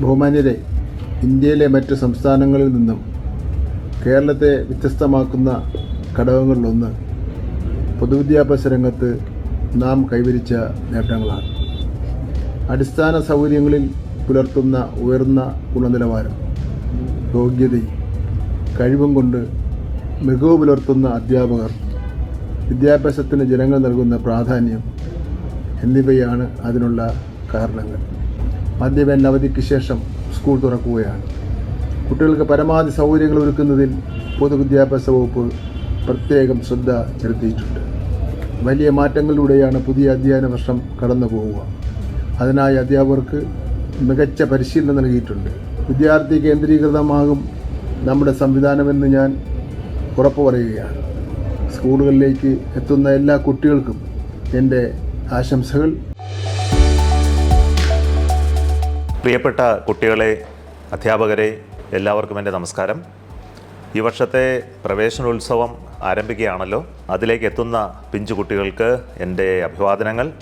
ബഹുമാന്യരെ ഇന്ത്യയിലെ മറ്റ് സംസ്ഥാനങ്ങളിൽ നിന്നും കേരളത്തെ വ്യത്യസ്തമാക്കുന്ന ഘടകങ്ങളിലൊന്ന് പൊതുവിദ്യാഭ്യാസ രംഗത്ത് നാം കൈവരിച്ച നേട്ടങ്ങളാണ്. അടിസ്ഥാന സൗകര്യങ്ങളിൽ പുലർത്തുന്ന ഉയർന്ന ഗുണനിലവാരം യോഗ്യതയും കഴിവും കൊണ്ട് മികവ് പുലർത്തുന്ന അധ്യാപകർ വിദ്യാഭ്യാസത്തിന് ജനങ്ങൾ നൽകുന്ന പ്രാധാന്യം എന്നിവയാണ് അതിനുള്ള കാരണങ്ങൾ. മദ്യപൻ അവധിക്ക് ശേഷം സ്കൂൾ തുറക്കുകയാണ്. കുട്ടികൾക്ക് പരമാവധി സൗകര്യങ്ങൾ ഒരുക്കുന്നതിൽ പൊതുവിദ്യാഭ്യാസ വകുപ്പ് പ്രത്യേകം ശ്രദ്ധ ചെലുത്തിയിട്ടുണ്ട്. വലിയ മാറ്റങ്ങളിലൂടെയാണ് പുതിയ അധ്യയന വർഷം കടന്നു പോവുക അതിനായി അധ്യാപകർക്ക് മികച്ച പരിശീലനം നൽകിയിട്ടുണ്ട്. വിദ്യാർത്ഥി കേന്ദ്രീകൃതമാകും നമ്മുടെ സംവിധാനമെന്ന് ഞാൻ ഉറപ്പു പറയുകയാണ്. സ്കൂളുകളിലേക്ക് എത്തുന്ന എല്ലാ കുട്ടികൾക്കും എന്റെ ആശംസകൾ. പ്രിയപ്പെട്ട കുട്ടികളെ അധ്യാപകരെ എല്ലാവർക്കും എന്റെ നമസ്കാരം. ഈ വർഷത്തെ പ്രവേശനോത്സവം ആരംഭിക്കുകയാണല്ലോ. അതിലേക്ക് എത്തുന്ന പിഞ്ചു കുട്ടികൾക്ക് എന്റെ അഭിവാദനങ്ങൾ.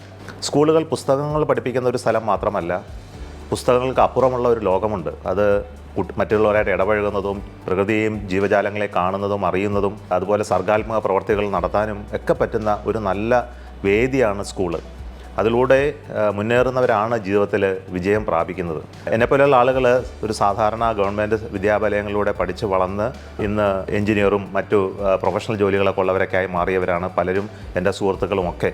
സ്കൂളുകൾ പുസ്തകങ്ങൾ പഠിപ്പിക്കുന്ന ഒരു സ്ഥലം മാത്രമല്ല പുസ്തകങ്ങൾക്ക് അപ്പുറമുള്ള ഒരു ലോകമുണ്ട്. അത് മറ്റുള്ളവരായിട്ട് ഇടപഴകുന്നതും പ്രകൃതിയും ജീവജാലങ്ങളെ കാണുന്നതും അറിയുന്നതും അതുപോലെ സർഗാത്മക പ്രവർത്തികൾ നടത്താനും ഒക്കെ പറ്റുന്ന ഒരു നല്ല വേദിയാണ് സ്കൂൾ. അതിലൂടെ മുന്നേറുന്നവരാണ് ജീവിതത്തിൽ വിജയം പ്രാപിക്കുന്നത്. എന്നെപ്പോലെയുള്ള ആളുകൾ ഒരു സാധാരണ ഗവൺമെന്റ് വിദ്യാലയങ്ങളിലൂടെ പഠിച്ച് വളർന്ന് ഇന്ന് എഞ്ചിനീയറും മറ്റു പ്രൊഫഷണൽ ജോലികളൊക്കെ ഉള്ളവരൊക്കെ ആയി മാറിയവരാണ് പലരും എന്റെ സുഹൃത്തുക്കളുമൊക്കെ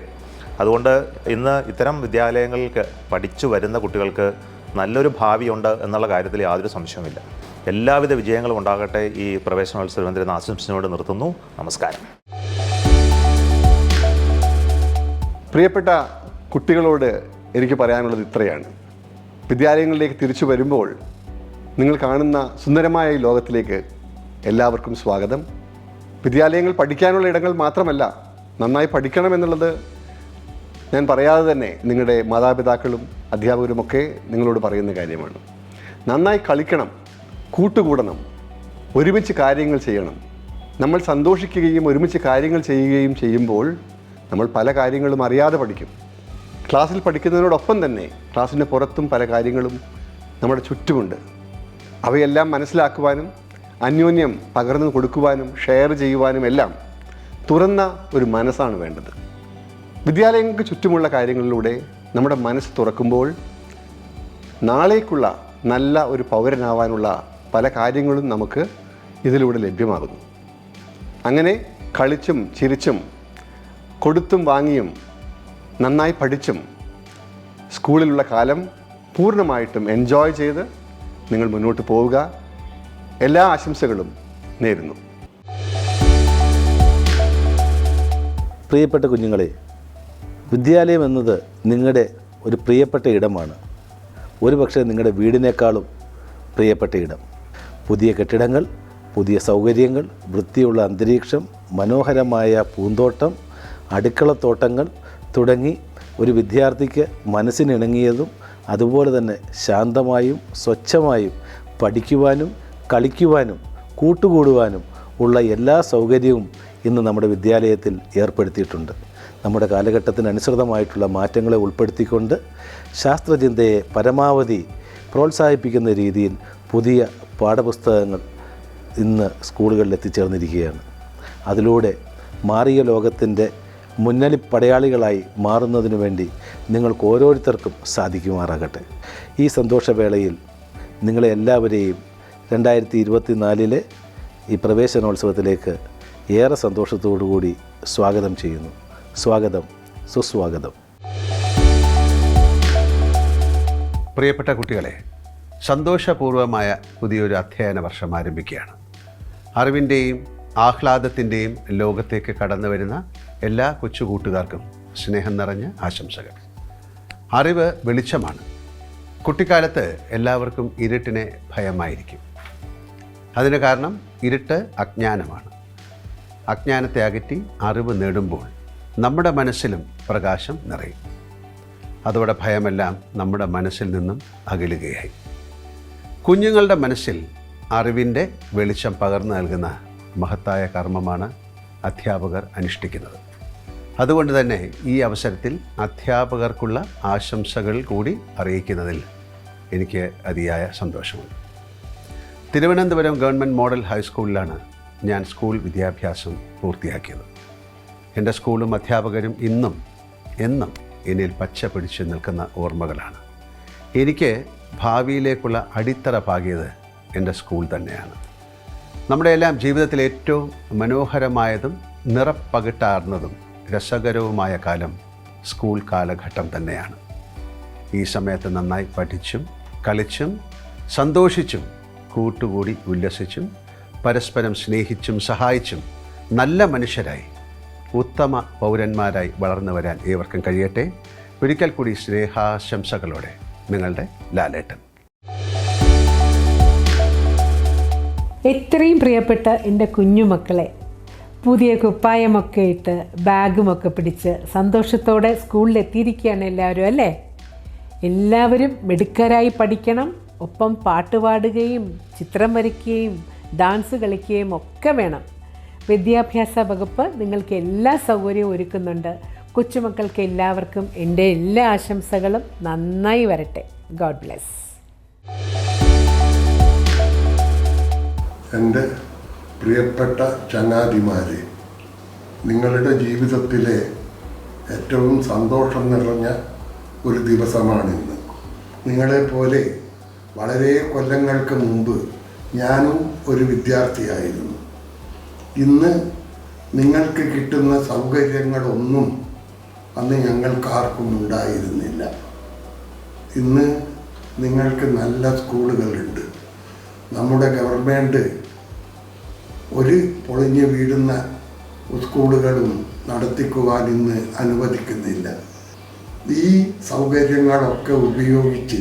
അതുകൊണ്ട് ഇന്ന് ഇത്തരം വിദ്യാലയങ്ങളിൽ പഠിച്ചു വരുന്ന കുട്ടികൾക്ക് നല്ലൊരു ഭാവിയുണ്ട് എന്നുള്ള കാര്യത്തിൽ യാതൊരു സംശയവുമില്ല. എല്ലാവിധ വിജയങ്ങളും ഉണ്ടാകട്ടെ ഈ പ്രവേശനോത്സവം എന്തിരുന്ന ആശംസയോട് നിർത്തുന്നു. നമസ്കാരം. പ്രിയപ്പെട്ട കുട്ടികളോട് എനിക്ക് പറയാനുള്ളത് ഇത്രയാണ്. വിദ്യാലയങ്ങളിലേക്ക് തിരിച്ചു വരുമ്പോൾ നിങ്ങൾ കാണുന്ന സുന്ദരമായ ഈ ലോകത്തിലേക്ക് എല്ലാവർക്കും സ്വാഗതം. വിദ്യാലയങ്ങൾ പഠിക്കാനുള്ള ഇടങ്ങൾ മാത്രമല്ല നന്നായി പഠിക്കണമെന്നുള്ളത് ഞാൻ പറയാതെ തന്നെ നിങ്ങളുടെ മാതാപിതാക്കളും അധ്യാപകരുമൊക്കെ നിങ്ങളോട് പറയുന്ന കാര്യമാണ്. നന്നായി കളിക്കണം കൂട്ടുകൂടണം ഒരുമിച്ച് കാര്യങ്ങൾ ചെയ്യണം. നമ്മൾ സന്തോഷിക്കുകയും ഒരുമിച്ച് കാര്യങ്ങൾ ചെയ്യുകയും ചെയ്യുമ്പോൾ നമ്മൾ പല കാര്യങ്ങളും അറിയാതെ പഠിക്കും. ക്ലാസ്സിൽ പഠിക്കുന്നതിനോടൊപ്പം തന്നെ ക്ലാസ്സിന് പുറത്തും പല കാര്യങ്ങളും നമ്മുടെ ചുറ്റുമുണ്ട്. അവയെല്ലാം മനസ്സിലാക്കുവാനും അന്യോന്യം പകർന്നു കൊടുക്കുവാനും ഷെയർ ചെയ്യുവാനും എല്ലാം തുറന്ന ഒരു മനസ്സാണ് വേണ്ടത്. വിദ്യാലയങ്ങൾക്ക് ചുറ്റുമുള്ള കാര്യങ്ങളിലൂടെ നമ്മുടെ മനസ്സ് തുറക്കുമ്പോൾ നാളേക്കുള്ള നല്ല ഒരു പൗരനാവാനുള്ള പല കാര്യങ്ങളും നമുക്ക് ഇതിലൂടെ ലഭ്യമാകുന്നു. അങ്ങനെ കളിച്ചും ചിരിച്ചും കൊടുത്തും വാങ്ങിയും നന്നായി പഠിച്ചും സ്കൂളിലുള്ള കാലം പൂർണമായിട്ടും എൻജോയ് ചെയ്ത് നിങ്ങൾ മുന്നോട്ട് പോവുക. എല്ലാ ആശംസകളും നേരുന്നു. പ്രിയപ്പെട്ട കുഞ്ഞുങ്ങളെ വിദ്യാലയം എന്നത് നിങ്ങളുടെ ഒരു പ്രിയപ്പെട്ട ഇടമാണ്. ഒരുപക്ഷെ നിങ്ങളുടെ വീടിനേക്കാളും പ്രിയപ്പെട്ട ഇടം. പുതിയ കെട്ടിടങ്ങൾ പുതിയ സൗകര്യങ്ങൾ വൃത്തിയുള്ള അന്തരീക്ഷം മനോഹരമായ പൂന്തോട്ടം അടുക്കളത്തോട്ടങ്ങൾ തുടങ്ങി ഒരു വിദ്യാർത്ഥിക്ക് മനസ്സിനിണങ്ങിയതും അതുപോലെ തന്നെ ശാന്തമായും സ്വച്ഛമായും പഠിക്കുവാനും കളിക്കുവാനും കൂട്ടുകൂടുവാനും ഉള്ള എല്ലാ സൗകര്യവും ഇന്ന് നമ്മുടെ വിദ്യാലയത്തിൽ ഏർപ്പെടുത്തിയിട്ടുണ്ട്. നമ്മുടെ കാലഘട്ടത്തിനനുസൃതമായിട്ടുള്ള മാറ്റങ്ങളെ ഉൾപ്പെടുത്തിക്കൊണ്ട് ശാസ്ത്രചിന്തയെ പരമാവധി പ്രോത്സാഹിപ്പിക്കുന്ന രീതിയിൽ പുതിയ പാഠപുസ്തകങ്ങൾ ഇന്ന് സ്കൂളുകളിൽ എത്തിച്ചേർന്നിരിക്കുകയാണ് അതിലൂടെ മാറിയ ലോകത്തിന്റെ മുന്നണി പടയാളികളായി മാറുന്നതിനു വേണ്ടി നിങ്ങൾക്ക് ഓരോരുത്തർക്കും സാധിക്കുമാറാകട്ടെ. ഈ സന്തോഷവേളയിൽ നിങ്ങളെ എല്ലാവരെയും രണ്ടായിരത്തി ഇരുപത്തി നാലിലെ ഈ പ്രവേശനോത്സവത്തിലേക്ക് ഏറെ സന്തോഷത്തോടു കൂടി സ്വാഗതം ചെയ്യുന്നു. സ്വാഗതം സുസ്വാഗതം. പ്രിയപ്പെട്ട കുട്ടികളെ സന്തോഷപൂർവമായ പുതിയൊരു അധ്യയന വർഷം ആരംഭിക്കുകയാണ്. അറിവിന്റെയും ആഹ്ലാദത്തിന്റെയും ലോകത്തേക്ക് കടന്നു വരുന്ന എല്ലാ കൊച്ചു കൂട്ടുകാർക്കും സ്നേഹം നിറഞ്ഞ ആശംസകൾ. അറിവ് വെളിച്ചമാണ്. കുട്ടിക്കാലത്ത് എല്ലാവർക്കും ഇരുട്ടിനെ ഭയമായിരിക്കും. അതിന് കാരണം ഇരുട്ട് അജ്ഞാനമാണ്. അജ്ഞാനത്തെ അകറ്റി അറിവ് നേടുമ്പോൾ നമ്മുടെ മനസ്സിലും പ്രകാശം നിറയും. അതോടെ ഭയമെല്ലാം നമ്മുടെ മനസ്സിൽ നിന്നും അകലുകയായി. കുഞ്ഞുങ്ങളുടെ മനസ്സിൽ അറിവിന്റെ വെളിച്ചം പകർന്നു നൽകുന്ന മഹത്തായ കർമ്മമാണ് അധ്യാപകർ അനുഷ്ഠിക്കുന്നത്. അതുകൊണ്ട് തന്നെ ഈ അവസരത്തിൽ അധ്യാപകർക്കുള്ള ആശംസകൾ കൂടി അറിയിക്കുന്നതിൽ എനിക്ക് അതിയായ സന്തോഷമുണ്ട്. തിരുവനന്തപുരം ഗവൺമെന്റ് മോഡൽ ഹൈസ്കൂളിലാണ് ഞാൻ സ്കൂൾ വിദ്യാഭ്യാസം പൂർത്തിയാക്കിയത്. എന്റെ സ്കൂളും അധ്യാപകരും ഇന്നും എന്നും എന്നിൽ പച്ച പിടിച്ച് നിൽക്കുന്ന ഓർമ്മകളാണ്. എനിക്ക് ഭാവിയിലേക്കുള്ള അടിത്തറ പാകിയത് എന്റെ സ്കൂൾ തന്നെയാണ്. നമ്മുടെയെല്ലാം ജീവിതത്തിൽ ഏറ്റവും മനോഹരമായതും നിറപ്പകിട്ടാർന്നതും രസകരവുമായ കാലം സ്കൂൾ കാലഘട്ടം തന്നെയാണ്. ഈ സമയത്ത് നന്നായി പഠിച്ചും കളിച്ചും സന്തോഷിച്ചും കൂട്ടുകൂടി ഉല്ലസിച്ചും പരസ്പരം സ്നേഹിച്ചും സഹായിച്ചും നല്ല മനുഷ്യരായി ഉത്തമ പൗരന്മാരായി വളർന്നു വരാൻ ഏവർക്കും കഴിയട്ടെ. ഒരിക്കൽ കൂടി സ്നേഹാശംസകളോടെ നിങ്ങളുടെ ലാലേട്ടൻ. എത്രയും പ്രിയപ്പെട്ട എന്റെ കുഞ്ഞുമക്കളെ പുതിയ കുപ്പായമൊക്കെ ഇട്ട് ബാഗുമൊക്കെ പിടിച്ച് സന്തോഷത്തോടെ സ്കൂളിൽ എത്തിയിരിക്കുകയാണ് എല്ലാവരും അല്ലേ? എല്ലാവരും മിടുക്കരായി പഠിക്കണം ഒപ്പം പാട്ട് പാടുകയും ചിത്രം വരയ്ക്കുകയും ഡാൻസ് കളിക്കുകയും ഒക്കെ വേണം. വിദ്യാഭ്യാസ വകുപ്പ് നിങ്ങൾക്ക് എല്ലാ സൗകര്യവും ഒരുക്കുന്നുണ്ട്. കൊച്ചുമക്കൾക്ക് എല്ലാവർക്കും എന്റെ എല്ലാ ആശംസകളും നന്നായി വരട്ടെ. God bless. എന്റെ പ്രിയപ്പെട്ട ചങ്ങാതിമാരെ നിങ്ങളുടെ ജീവിതത്തിലെ ഏറ്റവും സന്തോഷം നിറഞ്ഞ ഒരു ദിവസമാണിന്ന്. നിങ്ങളെപ്പോലെ വളരെ കൊല്ലങ്ങൾക്ക് മുമ്പ് ഞാനും ഒരു വിദ്യാർത്ഥിയായിരുന്നു. ഇന്ന് നിങ്ങൾക്ക് കിട്ടുന്ന സൗകര്യങ്ങളൊന്നും അന്ന് ഞങ്ങൾക്കാർക്കും ഉണ്ടായിരുന്നില്ല. ഇന്ന് നിങ്ങൾക്ക് നല്ല സ്കൂളുകളുണ്ട്. നമ്മുടെ ഗവൺമെന്റ് ഒരു പൊളിഞ്ഞു വീഴുന്ന സ്കൂളുകളും നടത്തിക്കുവാൻ ഇന്ന് അനുവദിക്കുന്നില്ല. ഈ സൗകര്യങ്ങളൊക്കെ ഉപയോഗിച്ച്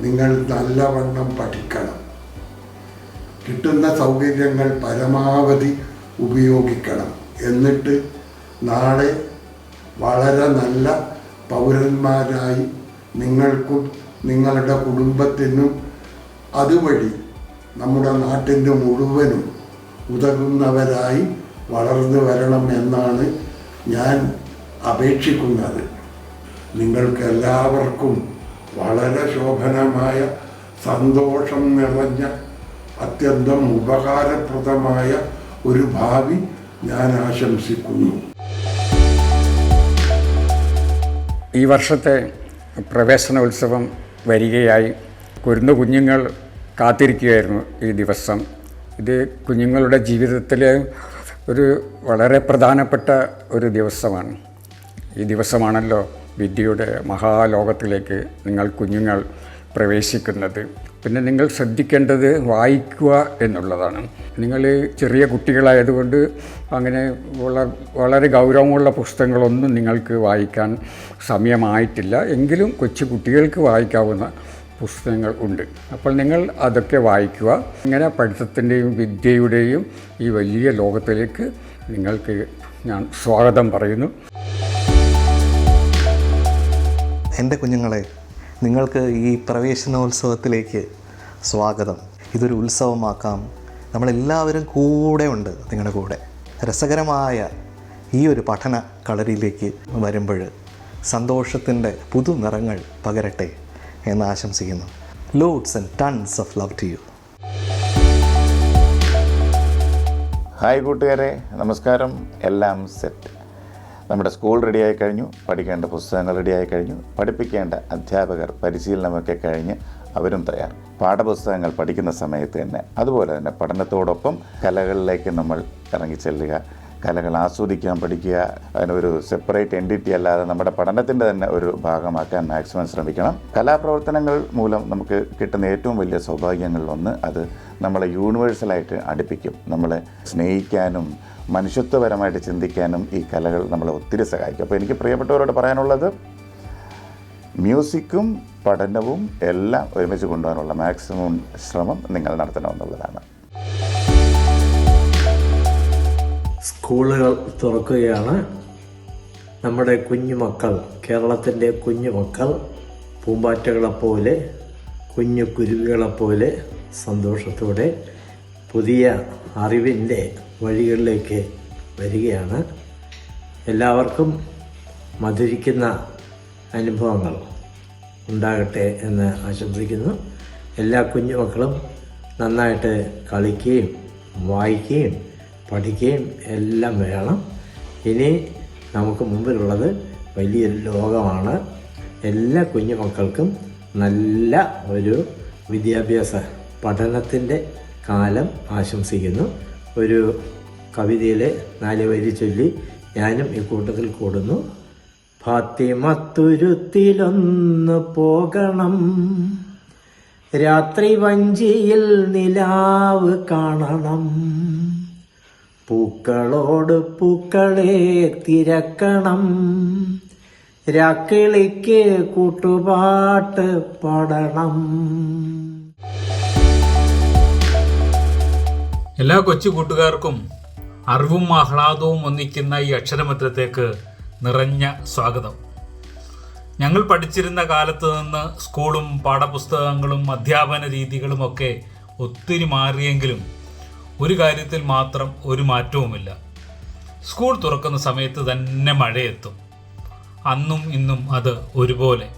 നിങ്ങൾ നല്ലവണ്ണം പഠിക്കണം. കിട്ടുന്ന സൗകര്യങ്ങൾ പരമാവധി ഉപയോഗിക്കണം. എന്നിട്ട് നാളെ വളരെ നല്ല പൗരന്മാരായി നിങ്ങൾക്കും നിങ്ങളുടെ കുടുംബത്തിനും അതുവഴി നമ്മുടെ നാട്ടിന്റെ മുഴുവനും ഉതകുന്നവരായി വളർന്നു വരണം എന്നാണ് ഞാൻ അപേക്ഷിക്കുന്നത്. നിങ്ങൾക്ക് എല്ലാവർക്കും വളരെ ശോഭനമായ സന്തോഷം നിറഞ്ഞ അത്യന്തം ഉപകാരപ്രദമായ ഒരു ഭാവി ഞാൻ ആശംസിക്കുന്നു. ഈ വർഷത്തെ പ്രവേശനോത്സവം വരികയായി. കുരുന്നു കുഞ്ഞുങ്ങൾ കാത്തിരിക്കുകയായിരുന്നു ഈ ദിവസം. ഇത് കുഞ്ഞുങ്ങളുടെ ജീവിതത്തിലെ ഒരു വളരെ പ്രധാനപ്പെട്ട ഒരു ദിവസമാണ്. ഈ ദിവസമാണല്ലോ വിദ്യയുടെ മഹാലോകത്തിലേക്ക് നിങ്ങൾ കുഞ്ഞുങ്ങൾ പ്രവേശിക്കുന്നത്. പിന്നെ നിങ്ങൾ ശ്രദ്ധിക്കേണ്ടത് വായിക്കുക എന്നുള്ളതാണ്. നിങ്ങൾ ചെറിയ കുട്ടികളായതുകൊണ്ട് അങ്ങനെ ഉള്ള വളരെ ഗൗരവമുള്ള പുസ്തകങ്ങളൊന്നും നിങ്ങൾക്ക് വായിക്കാൻ സമയമായിട്ടില്ല. എങ്കിലും കൊച്ചു കുട്ടികൾക്ക് വായിക്കാവുന്ന പുസ്തകങ്ങൾ ഉണ്ട്. അപ്പോൾ നിങ്ങൾ അതൊക്കെ വായിക്കുക. ഇങ്ങനെ പഠിത്തത്തിന്റെയും വിദ്യയുടെയും ഈ വലിയ ലോകത്തിലേക്ക് നിങ്ങൾക്ക് ഞാൻ സ്വാഗതം പറയുന്നു. എന്റെ കുഞ്ഞുങ്ങളെ നിങ്ങൾക്ക് ഈ പ്രവേശനോത്സവത്തിലേക്ക് സ്വാഗതം. ഇതൊരു ഉത്സവമാക്കാം. നമ്മളെല്ലാവരും കൂടെ ഉണ്ട് നിങ്ങളുടെ കൂടെ. രസകരമായ ഈ ഒരു പഠന കളരിയിലേക്ക് വരുമ്പോൾ സന്തോഷത്തിന്റെ പുതു നിറങ്ങൾ പകരട്ടെ. എന്ന് ആശംസിക്കുന്നു. Loads and tons of love to you hi കൂട്ടുകാരെ. നമസ്കാരം. എല്ലാം സെറ്റ് നമ്മുടെ സ്കൂൾ റെഡിയായി കഴിഞ്ഞു. പഠിക്കേണ്ട പുസ്തകങ്ങൾ റെഡിയായി കഴിഞ്ഞു. പഠിപ്പിക്കേണ്ട അധ്യാപകർ പരിശീലനമൊക്കെ കഴിഞ്ഞ് അവരും തയ്യാർ. പാഠപുസ്തകങ്ങൾ പഠിക്കുന്ന സമയത്ത് തന്നെ. അതുപോലെ തന്നെ പഠനത്തോടൊപ്പം കലകളിലേക്ക് നമ്മൾ ഇറങ്ങിച്ചെല്ലുക കലകൾ ആസ്വദിക്കാൻ പഠിക്കുക അതിനൊരു സെപ്പറേറ്റ് എന്റിറ്റി അല്ലാതെ നമ്മുടെ പഠനത്തിന്റെ തന്നെ ഒരു ഭാഗമാക്കാൻ മാക്സിമം ശ്രമിക്കണം. കലാപ്രവർത്തനങ്ങൾ മൂലം നമുക്ക് കിട്ടുന്ന ഏറ്റവും വലിയ സൗഭാഗ്യങ്ങളിലൊന്ന് അത് നമ്മളെ യൂണിവേഴ്സലായിട്ട് അടുപ്പിക്കും. നമ്മളെ സ്നേഹിക്കാനും മനുഷ്യത്വപരമായിട്ട് ചിന്തിക്കാനും ഈ കലകൾ നമ്മളെ ഒത്തിരി സഹായിക്കും. അപ്പോൾ എനിക്ക് പ്രിയപ്പെട്ടവരോട് പറയാനുള്ളത് മ്യൂസിക്കും പഠനവും എല്ലാം ഒരുമിച്ച് കൊണ്ടുപോകാനുള്ള മാക്സിമം ശ്രമം നിങ്ങൾ നടത്തണമെന്നുള്ളതാണ് സ്കൂളുകൾ തുറക്കുകയാണ്. നമ്മുടെ കുഞ്ഞുമക്കൾ കേരളത്തിന്റെ കുഞ്ഞുമക്കൾ പൂമ്പാറ്റകളെപ്പോലെ കുഞ്ഞു കുരുവികളെപ്പോലെ സന്തോഷത്തോടെ പുതിയ അറിവിന്റെ വഴികളിലേക്ക് വരികയാണ്. എല്ലാവർക്കും മധുരിക്കുന്ന അനുഭവങ്ങൾ ഉണ്ടാകട്ടെ എന്ന് ആശംസിക്കുന്നു. എല്ലാ കുഞ്ഞുമക്കളും നന്നായിട്ട് കളിക്കുകയും വായിക്കുകയും പഠിക്കുകയും എല്ലാം വേണം. ഇനി നമുക്ക് മുമ്പിലുള്ളത് വലിയൊരു ലോകമാണ്. എല്ലാ കുഞ്ഞു മക്കൾക്കും നല്ല ഒരു വിദ്യാഭ്യാസ പഠനത്തിന്റെ കാലം ആശംസിക്കുന്നു. ഒരു കവിതയിലെ നാല് വരി ചൊല്ലി ഞാനും ഈ കൂട്ടത്തിൽ കൂടുന്നു. ഫാത്തിമത്തുരുത്തിലൊന്ന് പോകണം. രാത്രി വഞ്ചിയിൽ നിലാവ് കാണണം. പൂക്കളോട് പൂക്കളെ തിരക്കണം. രാക്കിളിക്ക് കൂട്ടുപാട്ട് പാടണം. എല്ലാ കൊച്ചു കൂട്ടുകാർക്കും അറിവും ആഹ്ലാദവും ഒന്നിക്കുന്ന ഈ അക്ഷരമറ്റത്തേക്ക് നിറഞ്ഞ സ്വാഗതം. ഞങ്ങൾ പഠിച്ചിരുന്ന കാലത്ത് നിന്ന് സ്കൂളും പാഠപുസ്തകങ്ങളും അധ്യാപന രീതികളുമൊക്കെ ഒത്തിരി മാറിയെങ്കിലും ഒരു കാര്യത്തിൽ മാത്രം ഒരു മാറ്റവുമില്ല. സ്കൂൾ തുറക്കുന്ന സമയത്ത് തന്നെ മഴയെത്തും. അന്നും ഇന്നും അത് ഒരുപോലെ.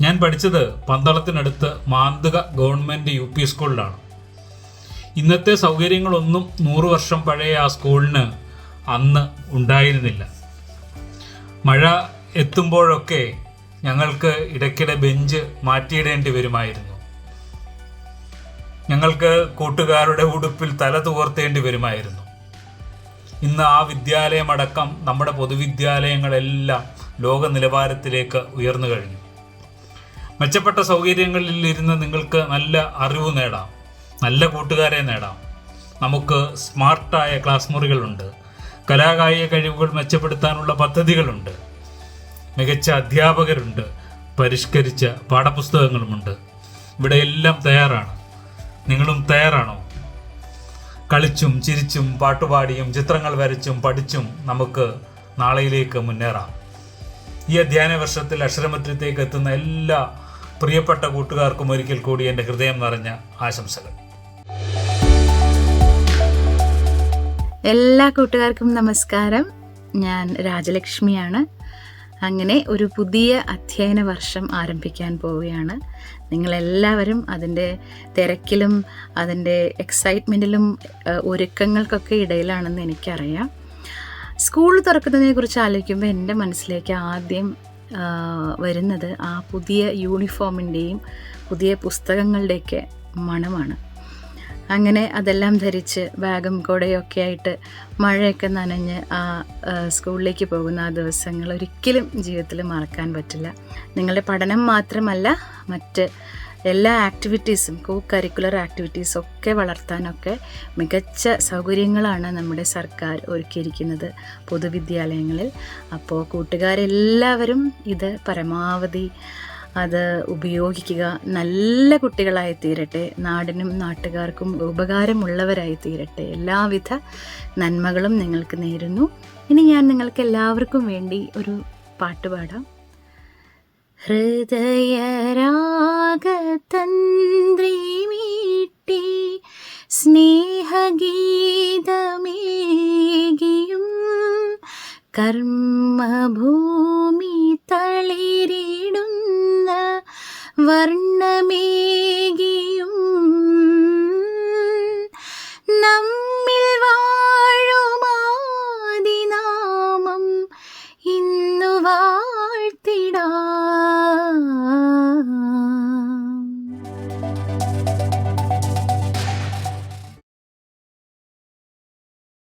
ഞാൻ പഠിച്ചത് പന്തളത്തിനടുത്ത് മാന്തുക ഗവൺമെന്റ് യു പി സ്കൂളിലാണ്. ഇന്നത്തെ സൗകര്യങ്ങളൊന്നും നൂറ് വർഷം പഴയ ആ സ്കൂളിന് അന്ന് ഉണ്ടായിരുന്നില്ല. മഴ എത്തുമ്പോഴൊക്കെ ഞങ്ങൾക്ക് ഇടയ്ക്കിടെ ബെഞ്ച് മാറ്റിയിടേണ്ടി വരുമായിരുന്നു. ഞങ്ങൾക്ക് കൂട്ടുകാരുടെ ഉടുപ്പിൽ തല തുവർത്തേണ്ടി വരുമായിരുന്നു. ഇന്ന് ആ വിദ്യാലയമടക്കം നമ്മുടെ പൊതുവിദ്യാലയങ്ങളെല്ലാം ലോക നിലവാരത്തിലേക്ക് ഉയർന്നു കഴിഞ്ഞു. മെച്ചപ്പെട്ട സൗകര്യങ്ങളിൽ ഇരുന്ന് നിങ്ങൾക്ക് നല്ല അറിവ് നേടാം. നല്ല കൂട്ടുകാരെ നേടാം. നമുക്ക് സ്മാർട്ടായ ക്ലാസ് മുറികളുണ്ട്. കലാകായിക കഴിവുകൾ മെച്ചപ്പെടുത്താനുള്ള പദ്ധതികളുണ്ട്. മികച്ച അധ്യാപകരുണ്ട്. പരിഷ്കരിച്ച പാഠപുസ്തകങ്ങളുമുണ്ട്. ഇവിടെ എല്ലാം തയ്യാറാണ്. നിങ്ങളും തയ്യാറാണോ? കളിച്ചും ചിരിച്ചും പാട്ടുപാടിയും ചിത്രങ്ങൾ വരച്ചും പഠിച്ചും നമുക്ക് നാളെയിലേക്ക് മുന്നേറാം. ഈ അധ്യയന വർഷത്തിൽ അക്ഷരമറ്റത്തേക്ക് എത്തുന്ന എല്ലാ പ്രിയപ്പെട്ട കൂട്ടുകാർക്കും ഒരിക്കൽ കൂടി എന്റെ ഹൃദയം നിറഞ്ഞ ആശംസകൾ. എല്ലാ കൂട്ടുകാർക്കും നമസ്കാരം. ഞാൻ രാജലക്ഷ്മിയാണ്. അങ്ങനെ ഒരു പുതിയ അധ്യയന വർഷം ആരംഭിക്കാൻ പോവുകയാണ്. നിങ്ങളെല്ലാവരും അതിന്റെ തിരക്കിലും അതിന്റെ എക്സൈറ്റ്മെന്റിലും ഒരുക്കങ്ങൾക്കൊക്കെ ഇടയിലാണെന്ന് എനിക്കറിയാം. സ്കൂൾ തുറക്കുന്നതിനെ കുറിച്ച് ആലോചിക്കുമ്പോൾ എന്റെ മനസ്സിലേക്ക് ആദ്യം വരുന്നത് ആ പുതിയ യൂണിഫോമിന്റെയും പുതിയ പുസ്തകങ്ങളുടെയൊക്കെ മണമാണ്. അങ്ങനെ അതെല്ലാം ധരിച്ച് ബാഗും കുടയൊക്കെ ആയിട്ട് മഴയൊക്കെ നനഞ്ഞ് ആ സ്കൂളിലേക്ക് പോകുന്ന ആ ദിവസങ്ങൾ ഒരിക്കലും ജീവിതത്തിൽ മറക്കാൻ പറ്റില്ല. നിങ്ങളുടെ പഠനം മാത്രമല്ല മറ്റ് എല്ലാ ആക്ടിവിറ്റീസും കോ കരിക്കുലർ ആക്ടിവിറ്റീസും ഒക്കെ വളർത്താനൊക്കെ മികച്ച സൗകര്യങ്ങളാണ് നമ്മുടെ സർക്കാർ ഒരുക്കിയിരിക്കുന്നത് പൊതുവിദ്യാലയങ്ങളിൽ. അപ്പോൾ കൂട്ടുകാരെല്ലാവരും ഇത് പരമാവധി അത് ഉപയോഗിക്കുക നല്ല കുട്ടികളായി തീരട്ടെ നാടിനും നാട്ടുകാർക്കും ഉപകാരമുള്ളവരായി തീരട്ടെ എല്ലാവിധ നന്മകളും നിങ്ങൾക്ക് നേരുന്നു. ഇനി ഞാൻ നിങ്ങൾക്ക് എല്ലാവർക്കും വേണ്ടി ഒരു പാട്ട് പാടാം. ഹൃദയരാഗതന്ത്രി മീട്ടി സ്നേഹഗീതമേകിയും കർമ്മഭൂമി തളിരിടുന്ന வர்ணமே.